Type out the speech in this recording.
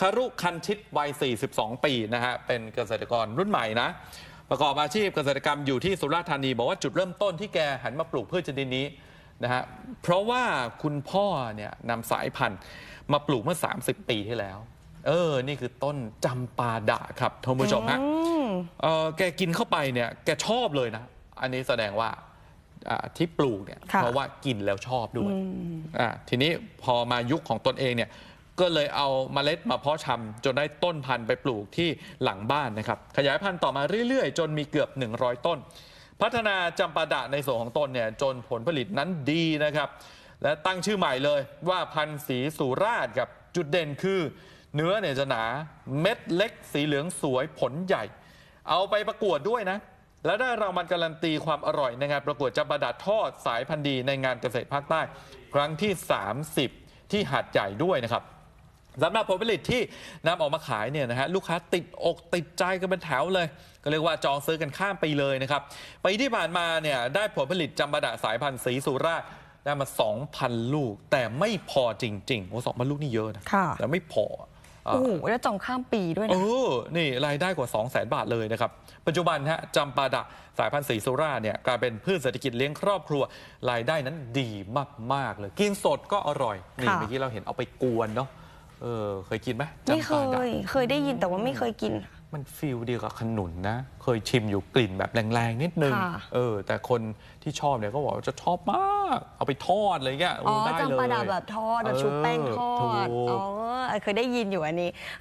คารุคันชิตวัย 42 ปีนะฮะ เป็นเกษตรกรรุ่นใหม่นะ ประกอบอาชีพเกษตรกรรมอยู่ที่สุราษฎร์ธานี บอกว่าจุดเริ่มต้นที่แกหันมาปลูกพืชชนิดนี้นะฮะ เพราะว่าคุณพ่อเนี่ยนำสายพันธุ์มาปลูกเมื่อ 30 ปีที่แล้ว เออ นี่คือต้นจำปาดะครับท่านผู้ชมฮะเออแกกินเข้าไปเนี่ย แกชอบเลยนะ อันนี้แสดงว่าอ่าที่ปลูกเนี่ยค่ะเพราะว่ากินแล้วชอบด้วยอ่าทีนี้พอมายุคของตนเองเนี่ย ก็เลยเอาเมล็ดมาเพาะชำจนได้ต้นพันธุ์ไปปลูกที่หลังบ้านนะครับ ขยายพันธุ์ต่อมาเรื่อยๆ จนมีเกือบ 100 ต้น พัฒนาจำปาดะในส่วนของตนเนี่ยจนผลผลิตนั้นดีนะครับ และตั้งชื่อใหม่เลยว่าพันธุ์สีสุราษกับจุดเด่นคือ เนื้อเนี่ยจะหนาเม็ดเล็ก สีเหลืองสวยผลใหญ่ เอาไปประกวดด้วยนะ และได้รางวัลการันตีความอร่อยในงานประกวดจำปาดะทอดสายพันธุ์ดีในงานเกษตรภาคใต้ ครั้งที่ 30 ที่หาดใหญ่ด้วยนะครับ สำหรับผลผลิตที่นำออกมาขายเนี่ยนะฮะลูกค้าติดอกติดใจกันเป็นแถวเลย ก็เรียกว่าจองซื้อกันข้ามปีเลยนะครับปีที่ผ่านมาเนี่ยได้ผลผลิตจำปาดะสายพันธุ์สีสุราษฎร์ได้มา 2,000 ลูก แต่ไม่พอจริงๆโอ้สองพันลูกนี่เยอะนะค่ะ แต่ไม่พออ่าโอ้โหแล้วจองข้ามปีด้วยเอนะอนี่รายได้กว่า 2 0 0แสนบาทเลยนะครับ ปัจจุบันฮะจำปาดะสายพันธุ์สีสุราษฎร์เนี่ยกลายเป็นพืชเศรษฐกิจเลี้ยงครอบครัว รายได้นั้นดีมาก ๆ เลย กินสดก็อร่อย นี่ค่ะ เมื่อกี้เราเห็นเอาไปกวนเนาะ เออเคยกินไหมไม่เคจำปาดะย เคยได้ยินแต่ว่าไม่เคยกิน มันฟิลเดียวกับขนุนนะ เคยชิมอยู่กลิ่นแบบแรงๆ นิดนึง ค่ะ เออ แต่คนที่ชอบเนี่ยก็บอกว่าจะชอบมาก เอาไปทอดอะไรเงี้ยอ๋อได้เลย จำปาดาแบบทอดแบบชุบแป้งทอดเถูก อ๋อเคยได้ยินอยู่อันนี้